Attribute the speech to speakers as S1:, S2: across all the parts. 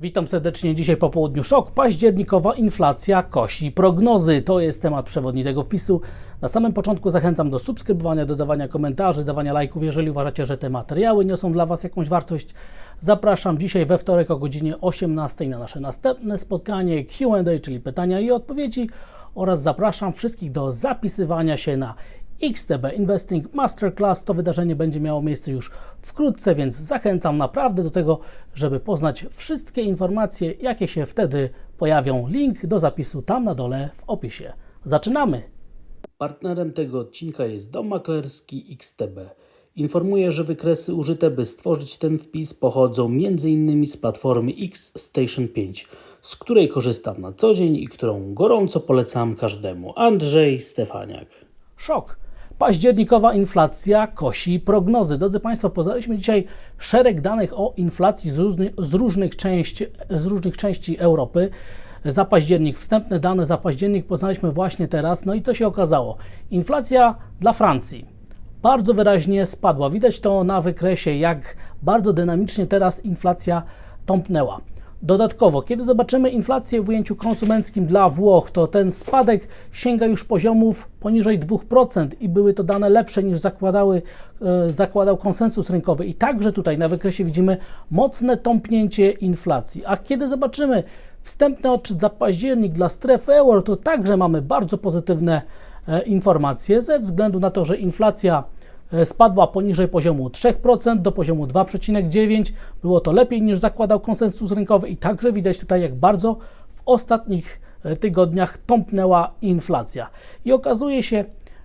S1: Witam serdecznie. Dzisiaj po południu szok. Październikowa inflacja kosi prognozy. To jest temat przewodni tego wpisu. Na samym początku zachęcam do subskrybowania, dodawania komentarzy, dawania lajków, jeżeli uważacie, że te materiały niosą dla Was jakąś wartość. Zapraszam dzisiaj we wtorek o godzinie 18 na nasze następne spotkanie Q&A, czyli pytania i odpowiedzi oraz zapraszam wszystkich do zapisywania się na XTB Investing Masterclass. To wydarzenie będzie miało miejsce już wkrótce, więc zachęcam naprawdę do tego, żeby poznać wszystkie informacje, jakie się wtedy pojawią. Link do zapisu tam na dole w opisie. Zaczynamy! Partnerem tego odcinka jest Dom Maklerski XTB. Informuję, że wykresy użyte, by stworzyć ten wpis, pochodzą m.in. z platformy X Station 5, z której korzystam na co dzień i którą gorąco polecam każdemu. Andrzej Stefaniak. Szok. Październikowa inflacja kosi prognozy. Drodzy Państwo, poznaliśmy dzisiaj szereg danych o inflacji z, z, różnych, części, z różnych części Europy. Za październik, wstępne dane za październik poznaliśmy właśnie teraz. No i co się okazało? Inflacja dla Francji bardzo wyraźnie spadła. Widać to na wykresie, jak bardzo dynamicznie teraz inflacja tąpnęła. Dodatkowo, kiedy zobaczymy inflację w ujęciu konsumenckim dla Włoch, to ten spadek sięga już poziomów poniżej 2% i były to dane lepsze niż zakładały, e, zakładał konsensus rynkowy. I także tutaj na wykresie widzimy mocne tąpnięcie inflacji. A kiedy zobaczymy wstępny odczyt za październik dla strefy euro, to także mamy bardzo pozytywne e, informacje ze względu na to, że inflacja spadła poniżej poziomu 3% do poziomu 2,9%. Było to lepiej niż zakładał konsensus rynkowy i także widać tutaj, jak bardzo w ostatnich e, tygodniach tąpnęła inflacja. I okazuje się,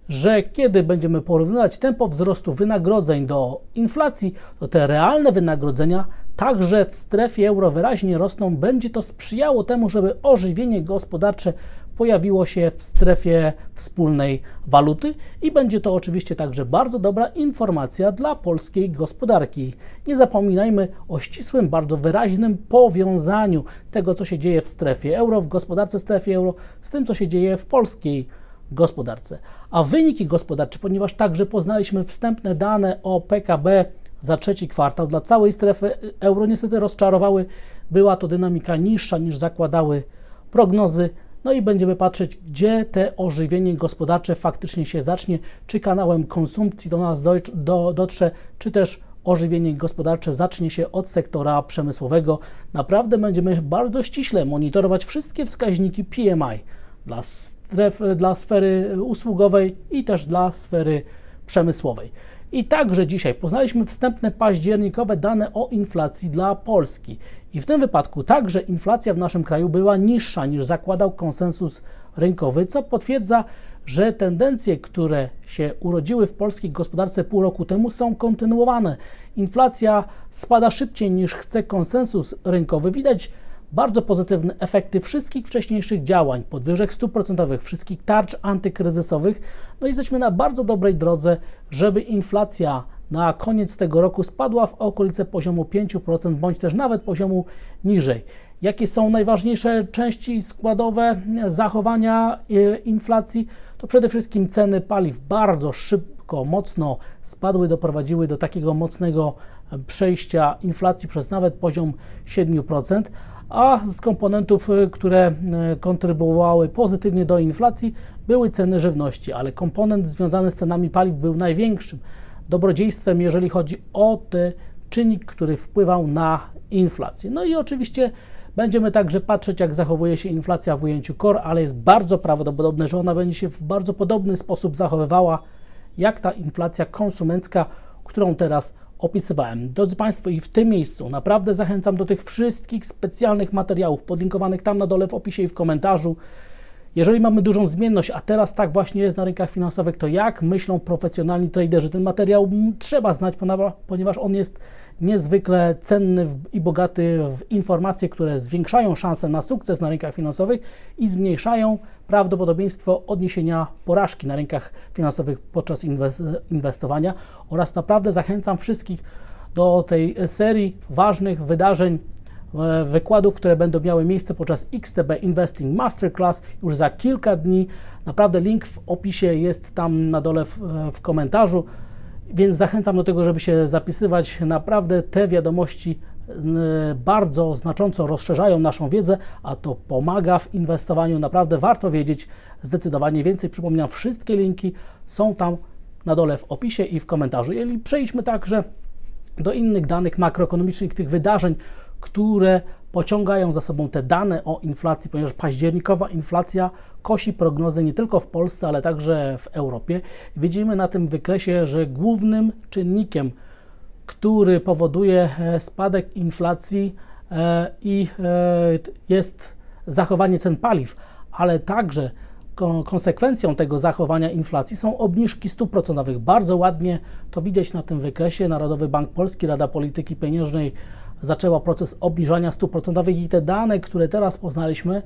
S1: że kiedy będziemy porównywać tempo wzrostu wynagrodzeń do inflacji, to te realne wynagrodzenia także w strefie euro wyraźnie rosną. Będzie to sprzyjało temu, żeby ożywienie gospodarcze pojawiło się w strefie wspólnej waluty i będzie to oczywiście także bardzo dobra informacja dla polskiej gospodarki. Nie zapominajmy o ścisłym, bardzo wyraźnym powiązaniu tego, co się dzieje w strefie euro, w gospodarce strefy euro, z tym, co się dzieje w polskiej gospodarce. A wyniki gospodarcze, ponieważ także poznaliśmy wstępne dane o PKB za trzeci kwartał dla całej strefy euro, niestety rozczarowały. Była to dynamika niższa niż zakładały prognozy. No i będziemy patrzeć, gdzie te ożywienie gospodarcze faktycznie się zacznie, czy kanałem konsumpcji do nas do, do, dotrze, czy też ożywienie gospodarcze zacznie się od sektora przemysłowego. Naprawdę będziemy bardzo ściśle monitorować wszystkie wskaźniki PMI dla, stref, dla sfery usługowej i też dla sfery przemysłowej. I także dzisiaj poznaliśmy wstępne październikowe dane o inflacji dla Polski. I w tym wypadku także inflacja w naszym kraju była niższa niż zakładał konsensus rynkowy, co potwierdza, że tendencje, które się urodziły w polskiej gospodarce pół roku temu, są kontynuowane. Inflacja spada szybciej niż chce konsensus rynkowy. Widać bardzo pozytywne efekty wszystkich wcześniejszych działań, podwyżek stóp procentowych, wszystkich tarcz antykryzysowych. No i jesteśmy na bardzo dobrej drodze, żeby inflacja na koniec tego roku spadła w okolice poziomu 5%, bądź też nawet poziomu niżej. Jakie są najważniejsze części składowe zachowania e, inflacji? To przede wszystkim ceny paliw bardzo szybko, mocno spadły, doprowadziły do takiego mocnego przejścia inflacji przez nawet poziom 7%, a z komponentów, e, które e, kontrybuowały pozytywnie do inflacji, były ceny żywności, ale komponent związany z cenami paliw był największym dobrodziejstwem, jeżeli chodzi o ten czynnik, który wpływał na inflację. No i oczywiście będziemy także patrzeć, jak zachowuje się inflacja w ujęciu core, ale jest bardzo prawdopodobne, że ona będzie się w bardzo podobny sposób zachowywała, jak ta inflacja konsumencka, którą teraz opisywałem. Drodzy Państwo, i w tym miejscu naprawdę zachęcam do tych wszystkich specjalnych materiałów podlinkowanych tam na dole w opisie i w komentarzu. Jeżeli mamy dużą zmienność, a teraz tak właśnie jest na rynkach finansowych, to jak myślą profesjonalni traderzy? Ten materiał trzeba znać, ponieważ on jest niezwykle cenny i bogaty w informacje, które zwiększają szanse na sukces na rynkach finansowych i zmniejszają prawdopodobieństwo odniesienia porażki na rynkach finansowych podczas inwestowania. Oraz naprawdę zachęcam wszystkich do tej serii ważnych wydarzeń E, wykładów, które będą miały miejsce podczas XTB Investing Masterclass już za kilka dni. Naprawdę link w opisie jest tam na dole w, e, w komentarzu, więc zachęcam do tego, żeby się zapisywać. Naprawdę te wiadomości bardzo znacząco rozszerzają naszą wiedzę, a to pomaga w inwestowaniu. Naprawdę warto wiedzieć zdecydowanie więcej. Przypominam, wszystkie linki są tam na dole w opisie i w komentarzu. I przejdźmy także do innych danych makroekonomicznych, tych wydarzeń, które pociągają za sobą te dane o inflacji, ponieważ październikowa inflacja kosi prognozy nie tylko w Polsce, ale także w Europie. Widzimy na tym wykresie, że głównym czynnikiem, który powoduje e, spadek inflacji e, i e, jest zachowanie cen paliw, ale także konsekwencją tego zachowania inflacji są obniżki stóp procentowych. Bardzo ładnie to widać na tym wykresie. Narodowy Bank Polski, Rada Polityki Pieniężnej zaczęła proces obniżania stóp procentowych i te dane, które teraz poznaliśmy,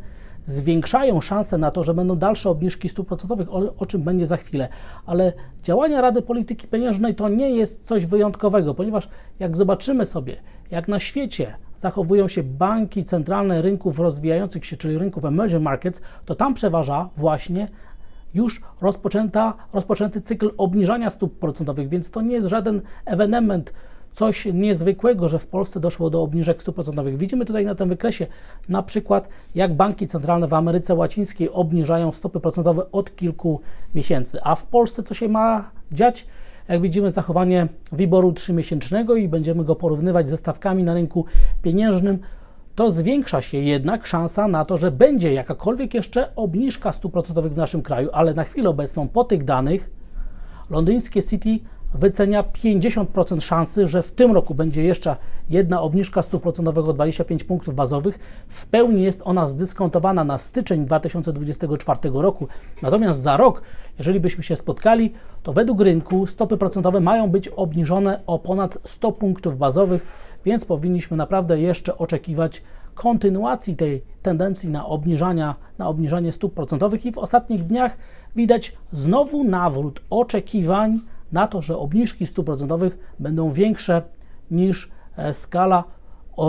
S1: zwiększają szanse na to, że będą dalsze obniżki stóp procentowych, o, o, czym będzie za chwilę. Ale działania Rady Polityki Pieniężnej to nie jest coś wyjątkowego, ponieważ jak zobaczymy sobie, jak na świecie zachowują się banki centralne rynków rozwijających się, czyli rynków emerging markets, to tam przeważa właśnie już rozpoczęta, rozpoczęty cykl obniżania stóp procentowych, więc to nie jest żaden ewenement, coś niezwykłego, że w Polsce doszło do obniżek procentowych. Widzimy tutaj na tym wykresie na przykład, jak banki centralne w Ameryce Łacińskiej obniżają stopy procentowe od kilku miesięcy. A w Polsce co się ma dziać? Jak widzimy, zachowanie wyboru trzymiesięcznego i będziemy go porównywać ze stawkami na rynku pieniężnym, to zwiększa się jednak szansa na to, że będzie jakakolwiek jeszcze obniżka stóp procentowych w naszym kraju, ale na chwilę obecną po tych danych londyńskie City wycenia 50% szansy, że w tym roku będzie jeszcze jedna obniżka stóp procentowych o 25 punktów bazowych. W pełni jest ona zdyskontowana na styczeń 2024 roku. Natomiast za rok, jeżeli byśmy się spotkali, to według rynku stopy procentowe mają być obniżone o ponad 100 punktów bazowych, więc powinniśmy naprawdę jeszcze oczekiwać kontynuacji tej tendencji na, obniżania, na obniżanie stóp procentowych i w ostatnich dniach widać znowu nawrót oczekiwań na to, że obniżki stóp procentowych będą większe niż e, skala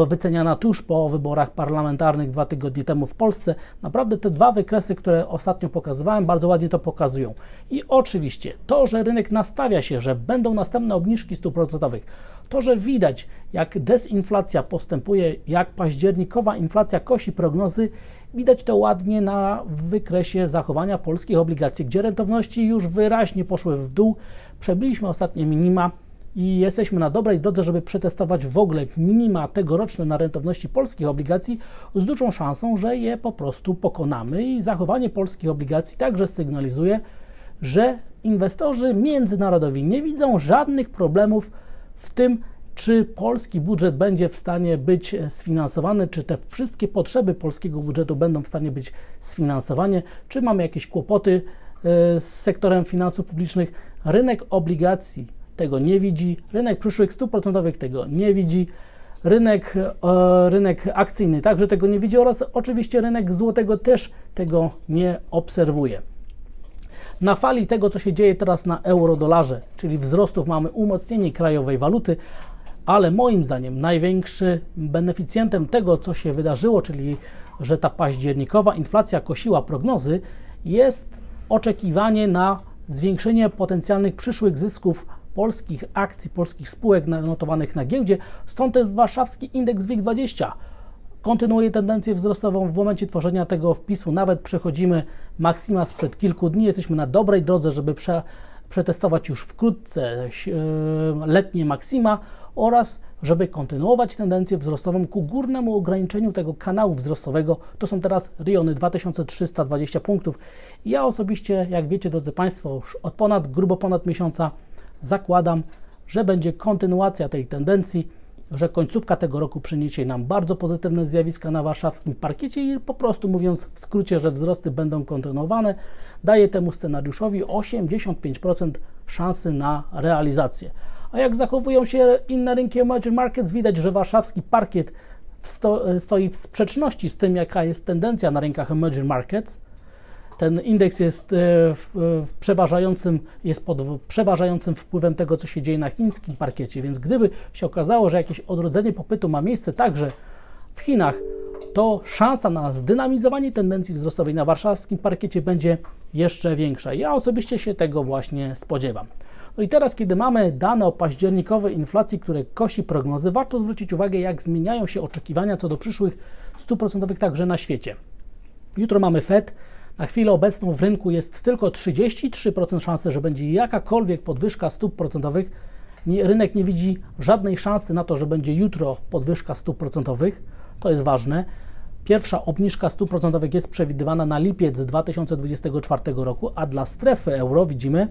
S1: wyceniana tuż po wyborach parlamentarnych dwa tygodnie temu w Polsce. Naprawdę te dwa wykresy, które ostatnio pokazywałem, bardzo ładnie to pokazują. I oczywiście to, że rynek nastawia się, że będą następne obniżki stóp procentowych, to, że widać, jak dezinflacja postępuje, jak październikowa inflacja kosi prognozy, widać to ładnie na wykresie zachowania polskich obligacji, gdzie rentowności już wyraźnie poszły w dół. Przebiliśmy ostatnie minima i jesteśmy na dobrej drodze, żeby przetestować w ogóle minima tegoroczne na rentowności polskich obligacji z dużą szansą, że je po prostu pokonamy i zachowanie polskich obligacji także sygnalizuje, że inwestorzy międzynarodowi nie widzą żadnych problemów w tym, czy polski budżet będzie w stanie być sfinansowany, czy te wszystkie potrzeby polskiego budżetu będą w stanie być sfinansowane, czy mamy jakieś kłopoty e, z sektorem finansów publicznych. Rynek obligacji tego nie widzi, rynek przyszłych stóp procentowych tego nie widzi, rynek, e, rynek akcyjny także tego nie widzi oraz oczywiście rynek złotego też tego nie obserwuje. Na fali tego, co się dzieje teraz na euro-dolarze, czyli wzrostów, mamy umocnienie krajowej waluty, ale moim zdaniem największy beneficjentem tego, co się wydarzyło, czyli że ta październikowa inflacja kosiła prognozy, jest oczekiwanie na zwiększenie potencjalnych przyszłych zysków polskich akcji, polskich spółek notowanych na giełdzie. Stąd jest warszawski indeks WIG20. Kontynuuje tendencję wzrostową w momencie tworzenia tego wpisu. Nawet przechodzimy maksima sprzed kilku dni. Jesteśmy na dobrej drodze, żeby prze, przetestować już wkrótce e, letnie maksima oraz żeby kontynuować tendencję wzrostową ku górnemu ograniczeniu tego kanału wzrostowego. To są teraz rejony 2320 punktów. Ja osobiście, jak wiecie, drodzy Państwo, już od ponad, grubo ponad miesiąca zakładam, że będzie kontynuacja tej tendencji, że końcówka tego roku przyniesie nam bardzo pozytywne zjawiska na warszawskim parkiecie i po prostu mówiąc w skrócie, że wzrosty będą kontynuowane, daje temu scenariuszowi 85% szansy na realizację. A jak zachowują się inne rynki emerging markets, widać, że warszawski parkiet sto, stoi w sprzeczności z tym, jaka jest tendencja na rynkach emerging markets. Ten indeks jest, e, w, w przeważającym, jest pod przeważającym wpływem tego, co się dzieje na chińskim parkiecie, więc gdyby się okazało, że jakieś odrodzenie popytu ma miejsce także w Chinach, to szansa na zdynamizowanie tendencji wzrostowej na warszawskim parkiecie będzie jeszcze większa. Ja osobiście się tego właśnie spodziewam. No i teraz, kiedy mamy dane o październikowej inflacji, które kosi prognozy, warto zwrócić uwagę, jak zmieniają się oczekiwania co do przyszłych stóp procentowych także na świecie. Jutro mamy Fed. Na chwilę obecną w rynku jest tylko 33% szansy, że będzie jakakolwiek podwyżka stóp procentowych. Nie, rynek nie widzi żadnej szansy na to, że będzie jutro podwyżka stóp procentowych. To jest ważne. Pierwsza obniżka stóp procentowych jest przewidywana na lipiec 2024 roku, a dla strefy euro widzimy,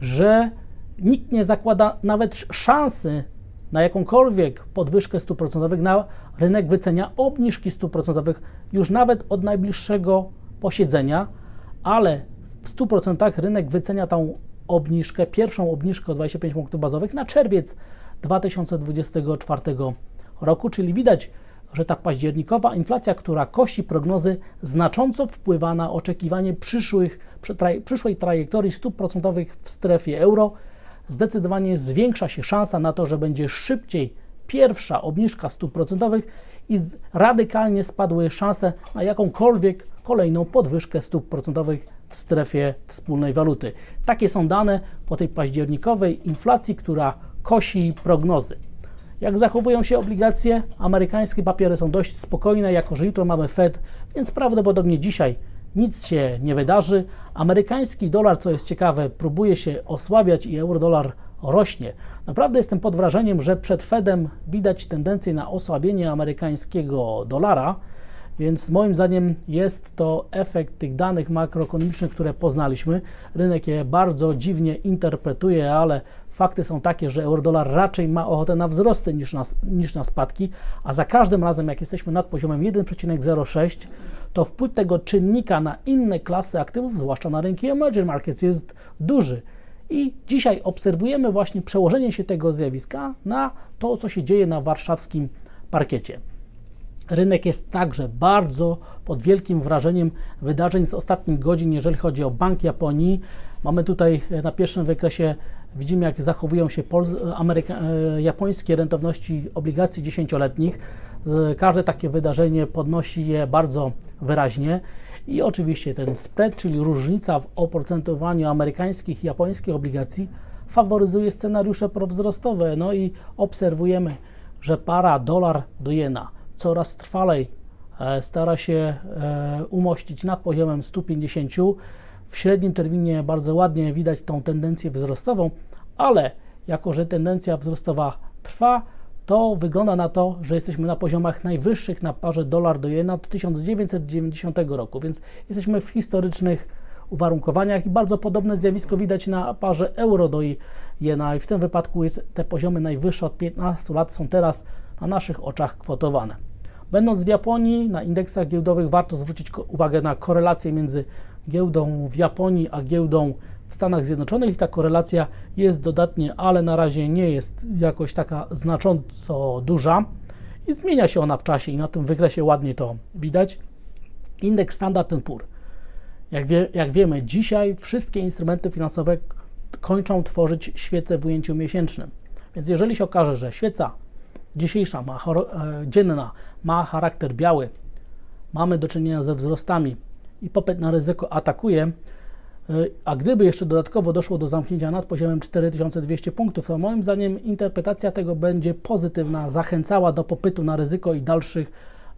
S1: że nikt nie zakłada nawet szansy na jakąkolwiek podwyżkę stóp procentowych, na rynek wycenia obniżki stóp procentowych już nawet od najbliższego posiedzenia, ale w 100% rynek wycenia tą obniżkę, pierwszą obniżkę o 25 punktów bazowych na czerwiec 2024 roku, czyli widać, że ta październikowa inflacja, która kosi prognozy, znacząco wpływa na oczekiwanie przyszłych, przyszłej trajektorii stóp procentowych w strefie euro. Zdecydowanie zwiększa się szansa na to, że będzie szybciej pierwsza obniżka stóp procentowych i radykalnie spadły szanse na jakąkolwiek kolejną podwyżkę stóp procentowych w strefie wspólnej waluty. Takie są dane po tej październikowej inflacji, która kosi prognozy. Jak zachowują się obligacje? Amerykańskie papiery są dość spokojne, jako że jutro mamy Fed, więc prawdopodobnie dzisiaj nic się nie wydarzy. Amerykański dolar, co jest ciekawe, próbuje się osłabiać i euro-dolar rośnie. Naprawdę jestem pod wrażeniem, że przed Fedem widać tendencję na osłabienie amerykańskiego dolara, więc moim zdaniem jest to efekt tych danych makroekonomicznych, które poznaliśmy. Rynek je bardzo dziwnie interpretuje, ale fakty są takie, że euro-dolar raczej ma ochotę na wzrosty niż na, niż na spadki, a za każdym razem, jak jesteśmy nad poziomem 1,06, to wpływ tego czynnika na inne klasy aktywów, zwłaszcza na rynki emerging markets, jest duży. I dzisiaj obserwujemy właśnie przełożenie się tego zjawiska na to, co się dzieje na warszawskim parkiecie. Rynek jest także bardzo pod wielkim wrażeniem wydarzeń z ostatnich godzin, jeżeli chodzi o Bank Japonii. Mamy tutaj na pierwszym wykresie, widzimy jak zachowują się Ameryka, e, japońskie rentowności obligacji dziesięcioletnich. Każde takie wydarzenie podnosi je bardzo wyraźnie. I oczywiście ten spread, czyli różnica w oprocentowaniu amerykańskich i japońskich obligacji, faworyzuje scenariusze prowzrostowe. No i obserwujemy, że para dolar do jena coraz trwalej e, stara się e, umościć nad poziomem 150. W średnim terminie bardzo ładnie widać tą tendencję wzrostową, ale jako że tendencja wzrostowa trwa, to wygląda na to, że jesteśmy na poziomach najwyższych na parze dolar do jena od 1990 roku, więc jesteśmy w historycznych uwarunkowaniach i bardzo podobne zjawisko widać na parze euro do jena i w tym wypadku jest, te poziomy najwyższe od 15 lat są teraz na naszych oczach kwotowane. Będąc w Japonii, na indeksach giełdowych warto zwrócić uwagę na korelację między giełdą w Japonii a giełdą w Stanach Zjednoczonych. Ta korelacja jest dodatnie, ale na razie nie jest jakoś taka znacząco duża i zmienia się ona w czasie i na tym wykresie ładnie to widać. Indeks Standard Poor. Jak, wie, jak wiemy, dzisiaj wszystkie instrumenty finansowe kończą tworzyć świece w ujęciu miesięcznym. Więc jeżeli się okaże, że świeca dzisiejsza, ma, e, dzienna, ma charakter biały, mamy do czynienia ze wzrostami i popyt na ryzyko atakuje, a gdyby jeszcze dodatkowo doszło do zamknięcia nad poziomem 4200 punktów, to moim zdaniem interpretacja tego będzie pozytywna, zachęcała do popytu na ryzyko i dalszych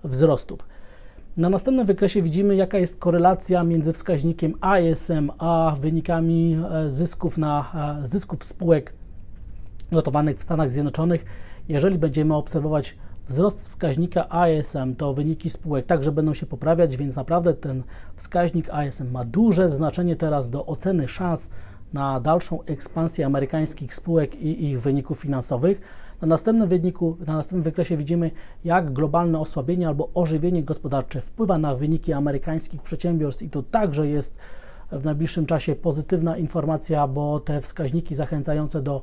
S1: wzrostów. Na następnym wykresie widzimy, jaka jest korelacja między wskaźnikiem ISM a wynikami e, zysków, na, zysków spółek notowanych w Stanach Zjednoczonych. Jeżeli będziemy obserwować wzrost wskaźnika ISM, to wyniki spółek także będą się poprawiać, więc naprawdę ten wskaźnik ISM ma duże znaczenie teraz do oceny szans na dalszą ekspansję amerykańskich spółek i ich wyników finansowych. Na następnym wyniku, na następnym wykresie widzimy, jak globalne osłabienie albo ożywienie gospodarcze wpływa na wyniki amerykańskich przedsiębiorstw i to także jest w najbliższym czasie pozytywna informacja, bo te wskaźniki zachęcające do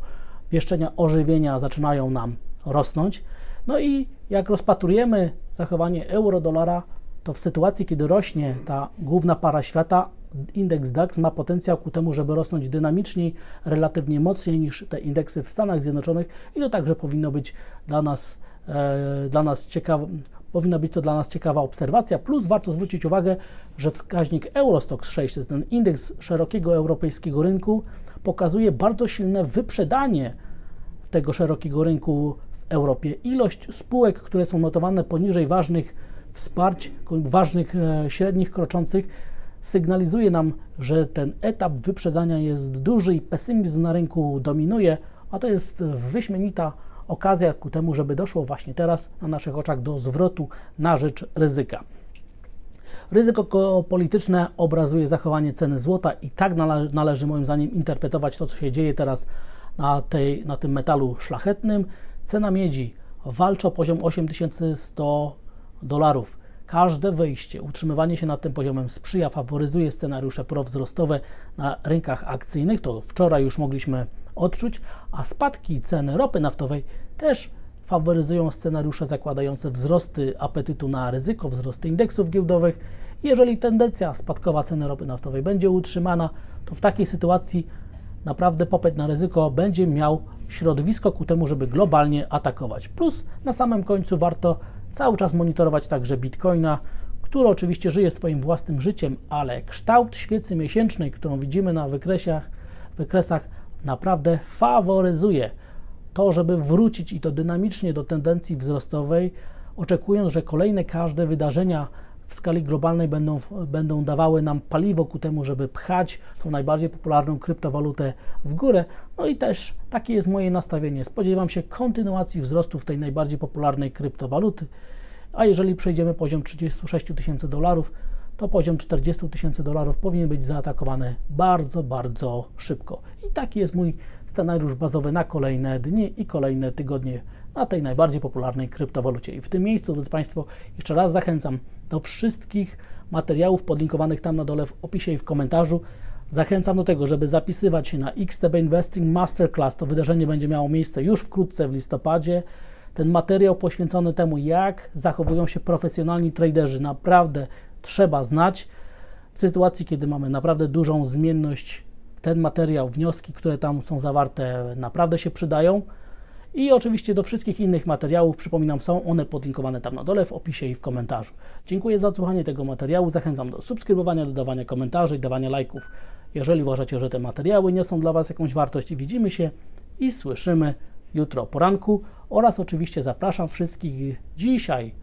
S1: wieszczenia ożywienia zaczynają nam rosnąć. No i jak rozpatrujemy zachowanie euro-dolara, to w sytuacji, kiedy rośnie ta główna para świata, indeks DAX ma potencjał ku temu, żeby rosnąć dynamiczniej, relatywnie mocniej niż te indeksy w Stanach Zjednoczonych i to także powinno być dla nas, e, dla nas ciekawe, powinna być to dla nas ciekawa obserwacja. Plus warto zwrócić uwagę, że wskaźnik Eurostox 6, to jest ten indeks szerokiego europejskiego rynku, pokazuje bardzo silne wyprzedanie tego szerokiego rynku Europie. Ilość spółek, które są notowane poniżej ważnych wsparć, ważnych e, średnich kroczących, sygnalizuje nam, że ten etap wyprzedania jest duży i pesymizm na rynku dominuje, a to jest wyśmienita okazja ku temu, żeby doszło właśnie teraz na naszych oczach do zwrotu na rzecz ryzyka. Ryzyko polityczne obrazuje zachowanie ceny złota i tak nale należy moim zdaniem interpretować to, co się dzieje teraz na, tej, na tym metalu szlachetnym. Cena miedzi walczy o poziom 8100 dolarów. Każde wejście, utrzymywanie się nad tym poziomem sprzyja, faworyzuje scenariusze prowzrostowe na rynkach akcyjnych. To wczoraj już mogliśmy odczuć, a spadki ceny ropy naftowej też faworyzują scenariusze zakładające wzrosty apetytu na ryzyko, wzrosty indeksów giełdowych. Jeżeli tendencja spadkowa ceny ropy naftowej będzie utrzymana, to w takiej sytuacji naprawdę popyt na ryzyko będzie miał środowisko ku temu, żeby globalnie atakować. Plus na samym końcu warto cały czas monitorować także Bitcoina, który oczywiście żyje swoim własnym życiem, ale kształt świecy miesięcznej, którą widzimy na wykresach, wykresach naprawdę faworyzuje to, żeby wrócić i to dynamicznie do tendencji wzrostowej, oczekując, że kolejne każde wydarzenia w skali globalnej będą, będą dawały nam paliwo ku temu, żeby pchać tą najbardziej popularną kryptowalutę w górę. No i też takie jest moje nastawienie. Spodziewam się kontynuacji wzrostu w tej najbardziej popularnej kryptowaluty, a jeżeli przejdziemy poziom 36 tysięcy dolarów, to poziom 40 tysięcy dolarów powinien być zaatakowany bardzo, bardzo szybko. I taki jest mój scenariusz bazowy na kolejne dni i kolejne tygodnie na tej najbardziej popularnej kryptowalucie. I w tym miejscu, drodzy Państwo, jeszcze raz zachęcam do wszystkich materiałów podlinkowanych tam na dole w opisie i w komentarzu. Zachęcam do tego, żeby zapisywać się na XTB Investing Masterclass. To wydarzenie będzie miało miejsce już wkrótce w listopadzie. Ten materiał poświęcony temu, jak zachowują się profesjonalni traderzy, naprawdę trzeba znać. W sytuacji, kiedy mamy naprawdę dużą zmienność, ten materiał, wnioski, które tam są zawarte, naprawdę się przydają. I oczywiście do wszystkich innych materiałów, przypominam, są one podlinkowane tam na dole w opisie i w komentarzu. Dziękuję za odsłuchanie tego materiału. Zachęcam do subskrybowania, dodawania komentarzy i dawania lajków. Jeżeli uważacie, że te materiały niosą dla Was jakąś wartość, widzimy się i słyszymy jutro poranku oraz oczywiście zapraszam wszystkich dzisiaj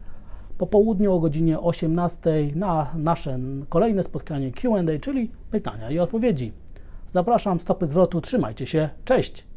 S1: po południu o godzinie 18 na nasze kolejne spotkanie QA, czyli pytania i odpowiedzi. Zapraszam, stopy zwrotu, trzymajcie się, cześć!